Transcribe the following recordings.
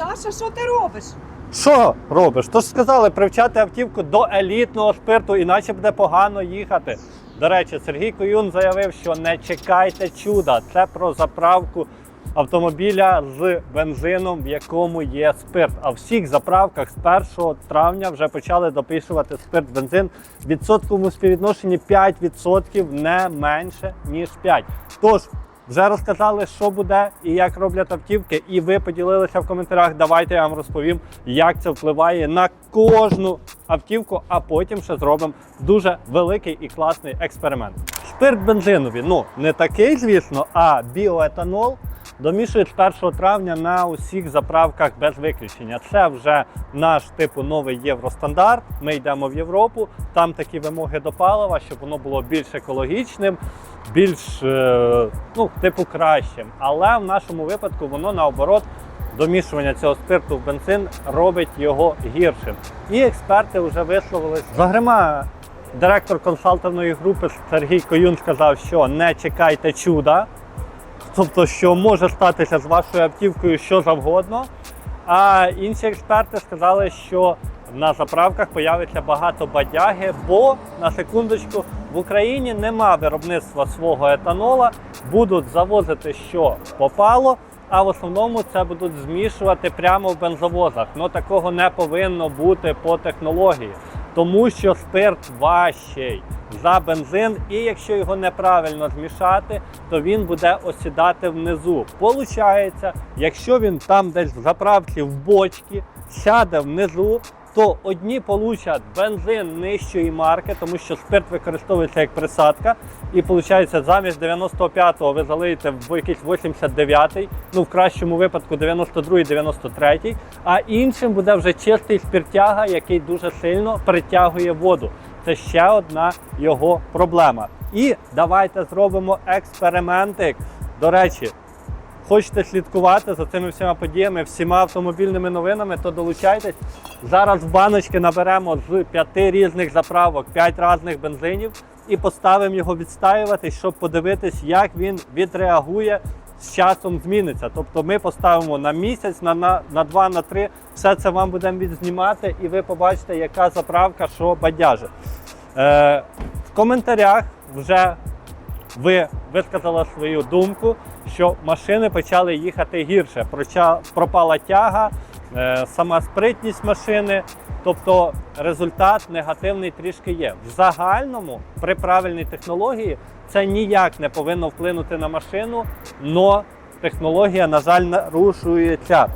Саша, що ти робиш? Що робиш? Тож сказали привчати автівку до елітного спирту, іначе буде погано їхати. До речі, Сергій Коюн заявив, що не чекайте чуда. Це про заправку автомобіля з бензином, в якому є спирт. А в всіх заправках з 1 травня вже почали дописувати спирт бензин в відсотковому співвідношенні 5% не менше ніж 5%. Тож вже розказали, що буде і як роблять автівки, і ви поділилися в коментарях. Давайте я вам розповім, як це впливає на кожну автівку, а потім ще зробимо дуже великий і класний експеримент. Спирт бензинові, ну не такий, звісно, а біоетанол. Домішують з 1 травня на усіх заправках без виключення. Це вже наш типу новий євростандарт. Ми йдемо в Європу. Там такі вимоги до палива, щоб воно було більш екологічним, більш е, ну, типу кращим. Але в нашому випадку воно наоборот. Домішування цього спирту в бензин робить його гіршим. І експерти вже висловились. Зокрема, директор консалтингової групи Сергій Коюн сказав, що не чекайте чуда. Тобто, що може статися з вашою автівкою що завгодно. А інші експерти сказали, що на заправках появиться багато бадяги, бо на секундочку в Україні нема виробництва свого етанола, будуть завозити що попало. А в основному це будуть змішувати прямо в бензовозах. Ну такого не повинно бути по технології, тому що спирт важчий за бензин, і якщо його неправильно змішати, то він буде осідати внизу. Получається, якщо він там десь в заправці в бочці сяде внизу, то одні получать бензин нижчої марки, тому що спирт використовується як присадка. І виходить, замість 95-го ви залиєте в якийсь 89-й, ну в кращому випадку 92-й, 93-й, а іншим буде вже чистий спиртяга, який дуже сильно притягує воду. Це ще одна його проблема. І давайте зробимо експериментик. До речі, хочете слідкувати за цими всіма подіями, всіма автомобільними новинами, то долучайтесь. Зараз в баночки наберемо з п'яти різних заправок, п'ять різних бензинів і поставимо його відстаюватись, щоб подивитись, як він відреагує. З часом зміниться. Тобто ми поставимо на місяць, на, на, на два, на три. Все це вам будемо відзнімати, і ви побачите, яка заправка що бадяжить. Е, в коментарях вже ви висказали свою думку, що машини почали їхати гірше. Пропала тяга, е, сама спритність машини. Тобто результат негативний трішки є. В загальному, при правильній технології, це ніяк не повинно вплинути на машину, але технологія, на жаль, нарушується.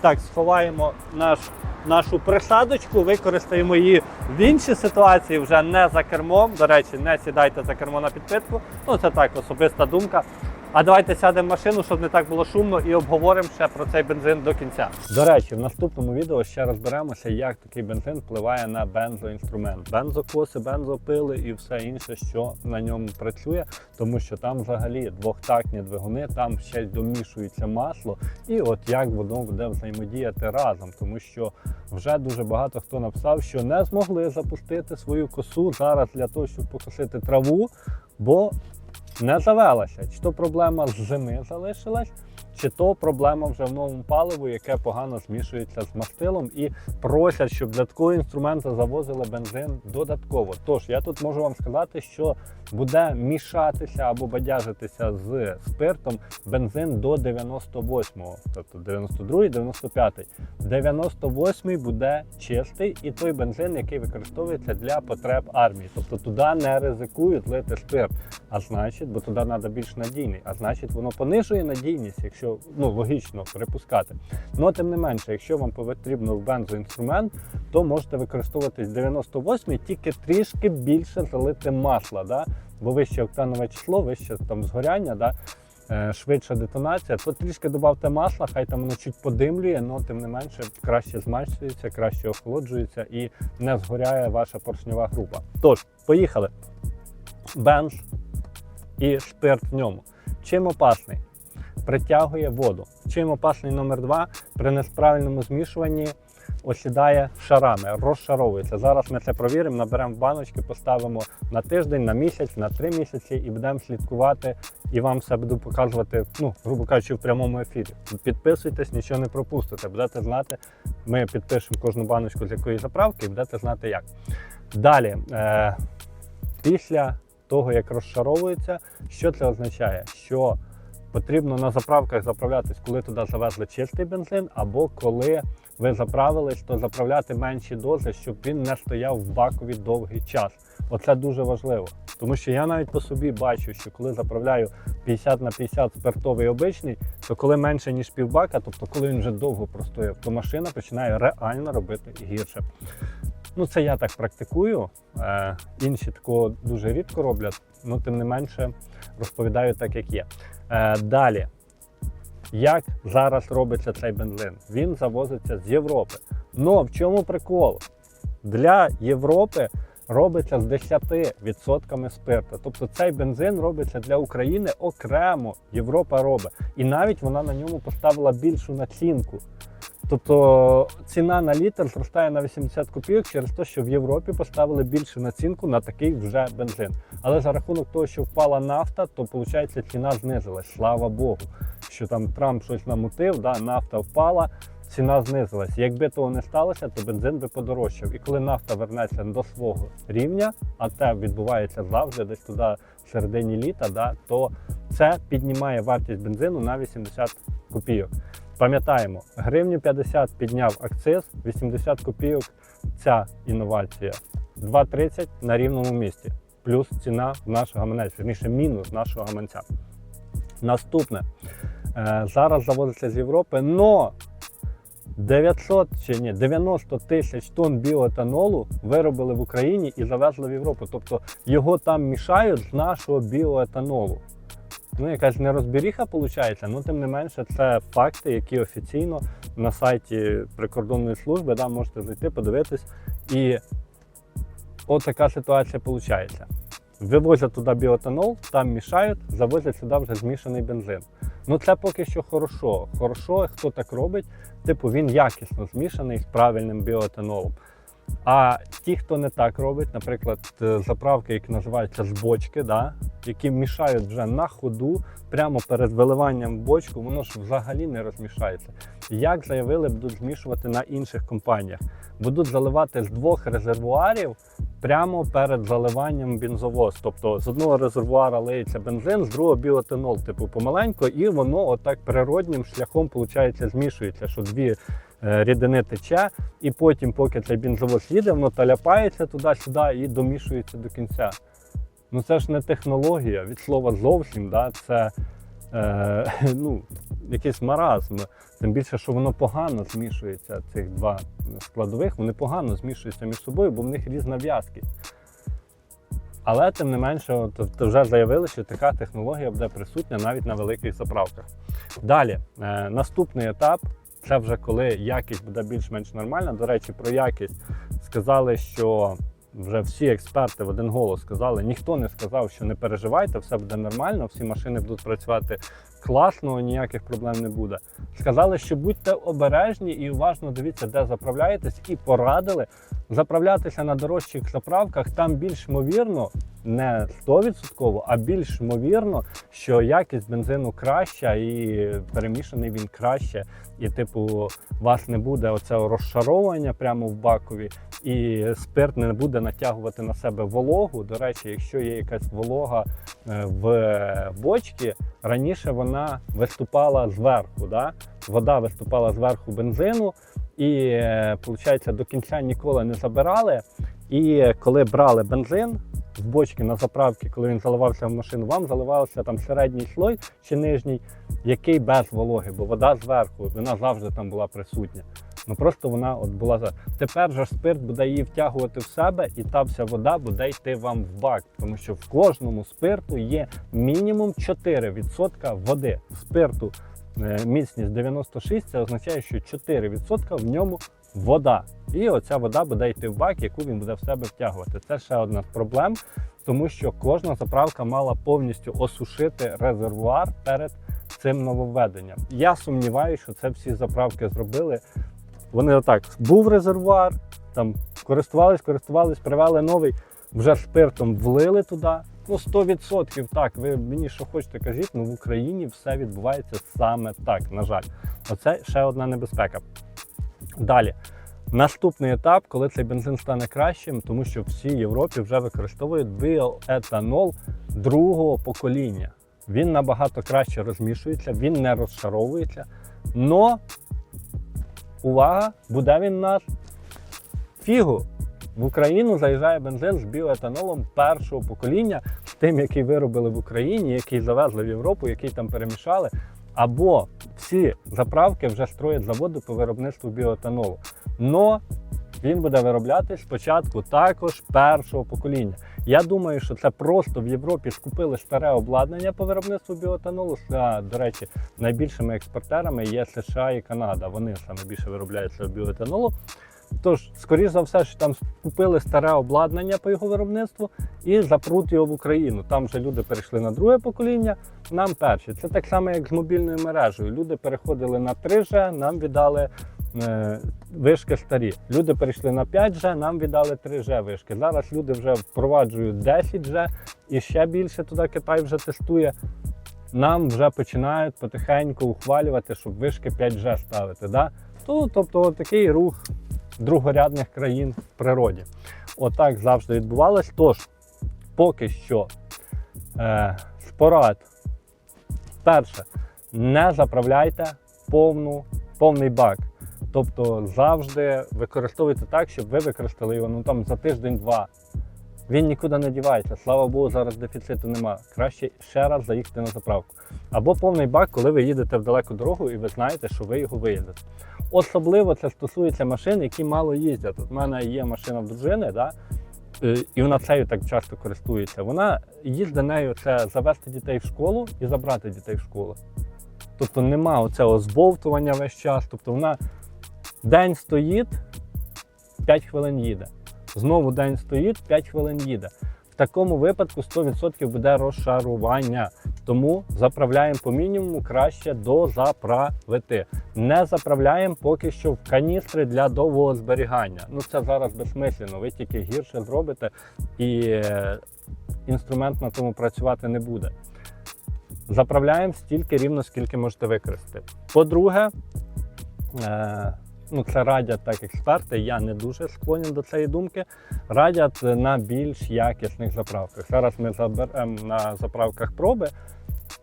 Так, сховаємо наш, нашу присадочку, використаємо її в іншій ситуації, вже не за кермом. До речі, не сідайте за кермо на підпитку. Ну, це так, особиста думка. А давайте сядемо в машину, щоб не так було шумно, і обговоримо ще про цей бензин до кінця. До речі, в наступному відео ще розберемося, як такий бензин впливає на бензоінструмент. Бензокоси, бензопили і все інше, що на ньому працює, тому що там взагалі двохтактні двигуни, там ще домішується масло, і от як воно буде взаємодіяти разом, тому що вже дуже багато хто написав, що не змогли запустити свою косу зараз для того, щоб покосити траву, бо не завелася. Чи то проблема з зими залишилась, чи то проблема вже в новому паливу, яке погано змішується з мастилом, і просять, щоб для такого інструменту завозили бензин додатково. Тож я тут можу вам сказати, що буде мішатися або бадяжитися з спиртом бензин до 98-го, тобто 92-й, 95-й. 98-й буде чистий і той бензин, який використовується для потреб армії. Тобто туди не ризикують лити спирт. А значить, бо туди треба більш надійний, а значить, воно понижує надійність, якщо ну логічно припускати. Ну тим не менше, якщо вам потрібно в бензоінструмент, то можете використовувати 98 тільки трішки більше залити масла. Да? Бо вище октанове число, вище там згоряння, да? е, швидша детонація, то трішки додавте масла, хай там воно чуть подимлює, але тим не менше краще змащується, краще охолоджується і не згоряє ваша поршньова група. Тож, поїхали. Бенз і спирт в ньому. Чим опасний? Притягує воду. Чим опасний номер два при несправильному змішуванні осідає шарами, розшаровується. Зараз ми це провіримо, наберемо в баночки, поставимо на тиждень, на місяць, на три місяці і будемо слідкувати і вам все буду показувати, ну, грубо кажучи, в прямому ефірі. Підписуйтесь, нічого не пропустите. Будете знати, ми підпишемо кожну баночку з якої заправки і будете знати як. Далі, е, після того, як розшаровується, що це означає? Що потрібно на заправках заправлятись, коли туди завезли чистий бензин, або коли ви заправились, то заправляти менші дози, щоб він не стояв в бакові довгий час. Оце дуже важливо. Тому що я навіть по собі бачу, що коли заправляю 50 на 50 спиртовий обичний, то коли менше ніж півбака, тобто коли він вже довго простояв, то машина починає реально робити гірше. Ну, це я так практикую. Е, інші такого дуже рідко роблять, але тим не менше розповідаю так, як є. Е, далі. Як зараз робиться цей бензин? Він завозиться з Європи. Ну в чому прикол? Для Європи робиться з 10% спирту. Тобто цей бензин робиться для України окремо. Європа робить. І навіть вона на ньому поставила більшу націнку. Тобто ціна на літр зростає на 80 копійок через те, що в Європі поставили більшу націнку на такий вже бензин. Але за рахунок того, що впала нафта, то виходить ціна знизилась. Слава Богу, що там Трамп щось намутив, да, нафта впала, ціна знизилась. Якби того не сталося, то бензин би подорожчав. І коли нафта вернеться до свого рівня, а це відбувається завжди, десь туди в середині літа, да, то це піднімає вартість бензину на 80 копійок. Пам'ятаємо, гривню 50 підняв акциз, 80 копійок ця інновація. 2,30 на рівному місці. Плюс ціна в наш гаманець, вірніше мінус нашого гаманця. Наступне. Е, зараз завозиться з Європи, но 900 чи ні, 90 тисяч тонн біоетанолу виробили в Україні і завезли в Європу. Тобто його там мішають з нашого біоетанолу. Ну, якась нерозберіха виходить, ну тим не менше, це факти, які офіційно на сайті прикордонної служби да, можете зайти, подивитись. І от ситуація виходить. Вивозять туди біоетанол, там мішають, завозять сюди вже змішаний бензин. Ну це поки що хорошо. Хорошо, хто так робить, типу він якісно змішаний з правильним біоетанолом. А ті, хто не так робить, наприклад, е, заправки, які називаються з бочки, да, які мішають вже на ходу, прямо перед виливанням в бочку, воно ж взагалі не розмішається. Як заявили, будуть змішувати на інших компаніях. Будуть заливати з двох резервуарів прямо перед заливанням бензовоз. Тобто з одного резервуара лиється бензин, з другого біотанол, типу помаленько, і воно отак природнім шляхом виходить, змішується, що дві рідини тече, і потім, поки цей бензовоз їде, воно таляпається туди-сюди і домішується до кінця. Ну це ж не технологія від слова зовсім, да? це е, ну, якийсь маразм. Тим більше, що воно погано змішується, цих два складових, вони погано змішуються між собою, бо в них різна в'язкість. Але тим не менше, от вже заявили, що така технологія буде присутня навіть на великих заправках. Далі, е, наступний етап це вже коли якість буде більш-менш нормальна. До речі, про якість сказали, що вже всі експерти в один голос сказали, ніхто не сказав, що не переживайте, все буде нормально, всі машини будуть працювати класно, ніяких проблем не буде. Сказали, що будьте обережні і уважно дивіться, де заправляєтесь, і порадили заправлятися на дорожчих заправках. Там більш ймовірно, не 100%, а більш ймовірно, що якість бензину краща і перемішаний він краще. І, типу, у вас не буде оцього розшаровування прямо в бакові, і спирт не буде натягувати на себе вологу. До речі, якщо є якась волога е, в бочці, раніше вона виступала зверху. Да? Вода виступала зверху бензину, і виходить, до кінця ніколи не забирали. І коли брали бензин з бочки на заправки, коли він заливався в машину, вам заливався там середній слой чи нижній, який без вологи, бо вода зверху, вона завжди там була присутня. Ну просто вона от була за. Тепер же спирт буде її втягувати в себе, і та вся вода буде йти вам в бак, тому що в кожному спирту є мінімум 4% води. Спирту е, міцність 96, це означає, що 4% в ньому вода. І оця вода буде йти в бак, яку він буде в себе втягувати. Це ще одна з проблем, тому що кожна заправка мала повністю осушити резервуар перед цим нововведенням. Я сумніваюся, що це всі заправки зробили Вони отак, був резервуар, там користувались, користувались, привели новий, вже спиртом влили туди. Ну, 100% так, ви мені що хочете кажіть, ну в Україні все відбувається саме так, на жаль. Оце ще одна небезпека. Далі. Наступний етап, коли цей бензин стане кращим, тому що в всій Європі вже використовують біоетанол другого покоління. Він набагато краще розмішується, він не розшаровується. Но, увага, буде він нас фігу. В Україну заїжджає бензин з біоетанолом першого покоління, тим, який виробили в Україні, який завезли в Європу, який там перемішали. Або всі заправки вже строять заводи по виробництву біоетанолу. Но він буде вироблятись спочатку також першого покоління. Я думаю, що це просто в Європі скупили старе обладнання по виробництву біоетанолу. До речі, найбільшими експортерами є США і Канада. Вони саме більше виробляють цього біоетанолу. Тож, скоріш за все, що там купили старе обладнання по його виробництву і запруть його в Україну. Там вже люди перейшли на друге покоління, нам перше. Це так само, як з мобільною мережею. Люди переходили на 3G, нам віддали е, вишки старі. Люди перейшли на 5G, нам віддали 3G вишки. Зараз люди вже впроваджують 10G і ще більше туди Китай вже тестує. Нам вже починають потихеньку ухвалювати, щоб вишки 5G ставити. Да? То, тобто такий рух другорядних країн в природі. Отак завжди відбувалось. Тож, поки що е, спорад. Перше, не заправляйте повну, повний бак. Тобто завжди використовуйте так, щоб ви використали його ну, там, за тиждень-два. Він нікуди не дівається. Слава Богу, зараз дефіциту нема. Краще ще раз заїхати на заправку. Або повний бак, коли ви їдете в далеку дорогу і ви знаєте, що ви його виїдете. Особливо це стосується машин, які мало їздять. От в мене є машина в дружини, да? Е, і вона цею так часто користується. Вона їзде нею це завести дітей в школу і забрати дітей в школу. Тобто нема оцього збовтування весь час. Тобто вона день стоїть, 5 хвилин їде. Знову день стоїть, 5 хвилин їде. В такому випадку 100% буде розшарування. Тому заправляємо по мінімуму краще дозаправити. Не заправляємо поки що в каністри для довгого зберігання. Ну це зараз безсмислено. Ви тільки гірше зробите і е, інструмент на тому працювати не буде. Заправляємо стільки рівно, скільки можете використати. По-друге, е, ну це радять так експерти. Я не дуже склонен до цієї думки. Радять на більш якісних заправках. Зараз ми заберемо на заправках проби,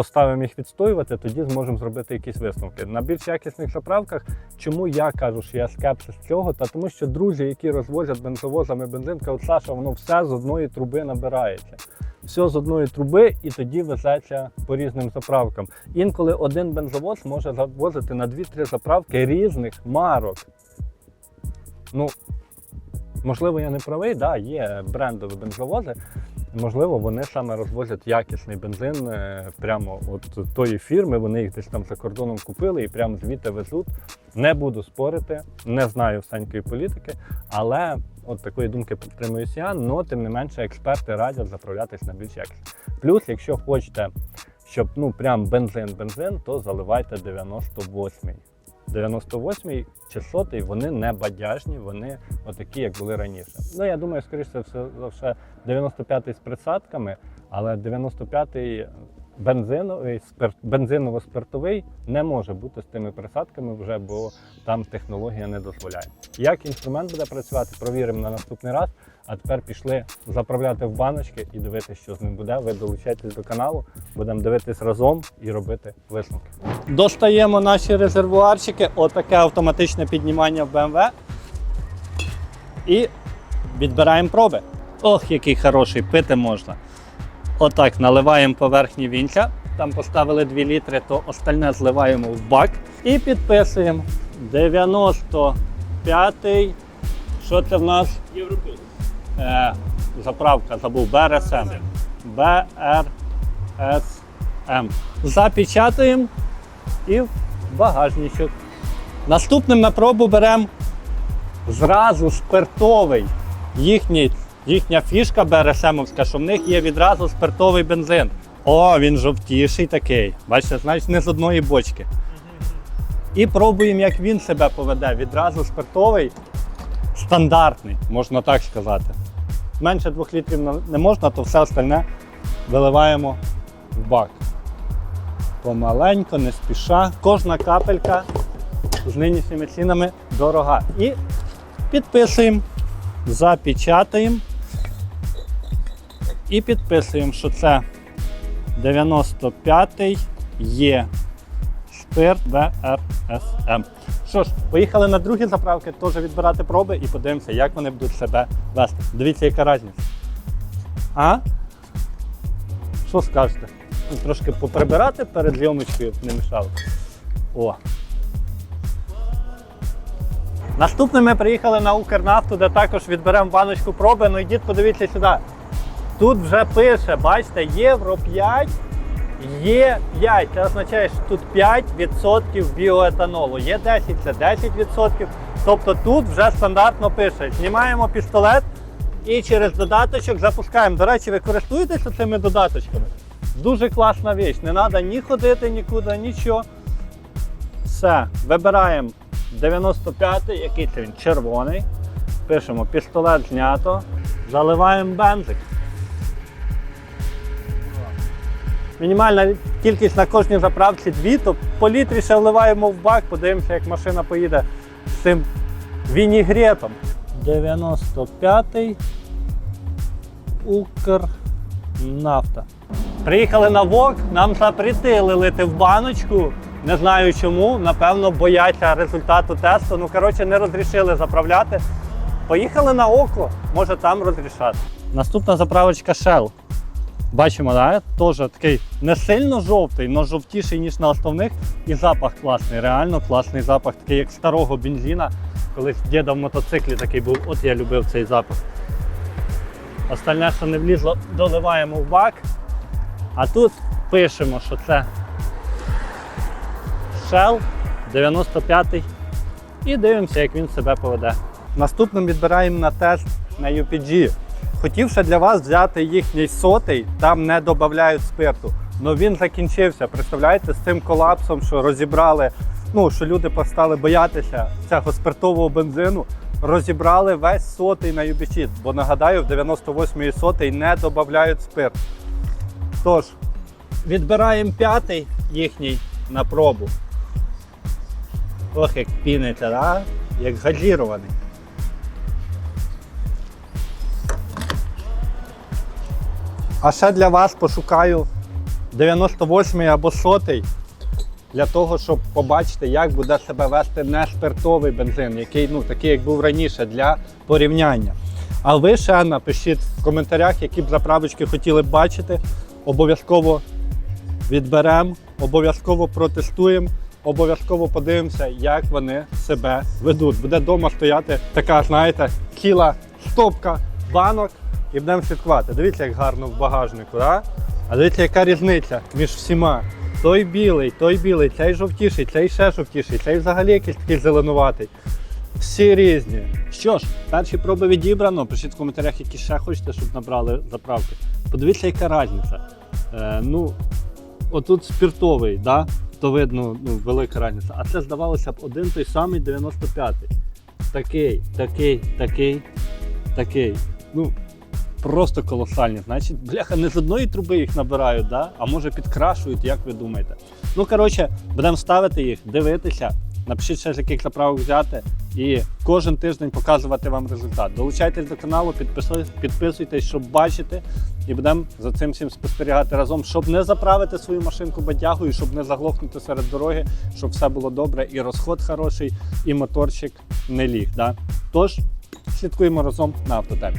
поставимо їх відстоювати, тоді зможемо зробити якісь висновки. На більш якісних заправках, чому я кажу, що я скепсис цього? Та тому що друзі, які розвозять бензовозами бензин, кажуть, Саша, воно все з одної труби набирається. Все з одної труби і тоді везеться по різним заправкам. Інколи один бензовоз може завозити на 2-3 заправки різних марок. Ну, можливо, я не правий, да, є брендові бензовози. Можливо, вони саме розвозять якісний бензин е, прямо от тої фірми. Вони їх десь там за кордоном купили і прямо звідти везуть. Не буду спорити, не знаю всенької політики, але от такої думки підтримуюсь я, але тим не менше експерти радять заправлятись на більш якісно. Плюс, якщо хочете, щоб ну прям бензин-бензин, то заливайте 98-й. 98-й чи 100-й, вони не бадяжні, вони отакі, як були раніше. Ну, я думаю, скоріше все за все, 95-й з присадками, але 95-й бензиновий, спирт, бензиново-спиртовий не може бути з тими присадками вже, бо там технологія не дозволяє. Як інструмент буде працювати, провіримо на наступний раз. А тепер пішли заправляти в баночки і дивитися, що з ним буде. Ви долучайтесь до каналу, будемо дивитись разом і робити висновки. Достаємо наші резервуарчики, отаке автоматичне піднімання в BMW. І відбираємо проби. Ох, який хороший, пити можна. Отак наливаємо поверхні вінця. Там поставили 2 літри, то остальне зливаємо в бак і підписуємо. 95-й. Що це в нас? Е, заправка забув БРСМ. БРСМ. Запечатуємо і в багажничок. Наступним на пробу беремо зразу спиртовий. Їхній, їхня фішка БРСМовська, що в них є відразу спиртовий бензин. О, він жовтіший такий. Бачите, значить не з одної бочки. І пробуємо, як він себе поведе. Відразу спиртовий, стандартний, можна так сказати. Менше 2 літрів не можна, то все остальне виливаємо в бак. Помаленько, не спіша. Кожна капелька з нинішніми цінами дорога. І підписуємо, запечатаємо і підписуємо, що це 95-й є спирт БРСМ. Що ж, поїхали на другі заправки, теж відбирати проби і подивимося, як вони будуть себе вести. Дивіться, яка різниця. А? Що скажете? Трошки поприбирати перед зйомочкою не мішало. О. Наступним ми приїхали на Укрнафту, де також відберемо баночку проби. Ну йдіть, подивіться сюди. Тут вже пише, бачите, євро 5, є 5. Це означає, що тут 5% біоетанолу. Є 10, це 10%. Тобто тут вже стандартно пише. Знімаємо пістолет і через додаточок запускаємо. До речі, ви користуєтеся цими додаточками? Дуже класна річ. Не треба ні ходити нікуди, нічого. Все, вибираємо 95-й, який це він? Червоний. Пишемо пістолет знято, заливаємо бензик. Мінімальна кількість на кожній заправці 2, то по літрі ще вливаємо в бак, подивимося, як машина поїде з цим вінігретом. 95-й Укрнафта. Приїхали на ВОК, нам запретили лити в баночку. Не знаю чому, напевно, бояться результату тесту. Ну, коротше, не розрішили заправляти. Поїхали на око, може там розрішати. Наступна заправочка Shell. Бачимо, да? теж такий не сильно жовтий, але жовтіший, ніж на основних. І запах класний, реально класний запах, такий як старого бензина. Колись діда в мотоциклі такий був, от я любив цей запах. Остальне, що не влізло, доливаємо в бак. А тут пишемо, що це Shell 95-й. І дивимося, як він себе поведе. Наступним відбираємо на тест на UPG. Хотів ще для вас взяти їхній сотий, там не додають спирту. але він закінчився. Представляєте, з цим колапсом, що розібрали, ну що люди постали боятися цього спиртового бензину. Розібрали весь сотий на UPG, бо нагадаю, в 98-й сотий не додають спирт. Тож, відбираємо п'ятий їхній на пробу. Ох, як піниться, да? як газірований. А ще для вас пошукаю 98 або 100 для того, щоб побачити, як буде себе вести неспиртовий бензин, який ну, такий, як був раніше, для порівняння. А ви ще напишіть в коментарях, які б заправочки хотіли б бачити. Обов'язково відберемо, обов'язково протестуємо, обов'язково подивимося, як вони себе ведуть. Буде вдома стояти така, знаєте, кіла стопка банок і будемо слідкувати. Дивіться, як гарно в багажнику, да? а дивіться, яка різниця між всіма. Той білий, той білий, цей жовтіший, цей ще жовтіший, цей взагалі якийсь такий зеленуватий. Всі різні. Що ж, перші проби відібрано. Пишіть в коментарях, які ще хочете, щоб набрали заправки. Подивіться, яка різниця. Е, ну, отут спіртовий, да? то видно ну, велика різниця. А це здавалося б один той самий 95-й. Такий, такий, такий, такий. Ну, просто колосальні. Значить, бляха, не з одної труби їх набирають, да? а може підкрашують, як ви думаєте. Ну, коротше, будемо ставити їх, дивитися. Напишіть ще яких заправок взяти і кожен тиждень показувати вам результат. Долучайтесь до каналу, підписуйтесь, щоб бачити, і будемо за цим всім спостерігати разом, щоб не заправити свою машинку батягою, щоб не заглохнути серед дороги, щоб все було добре, і розход хороший, і моторчик не ліг. Да? Тож слідкуємо разом на автотемі.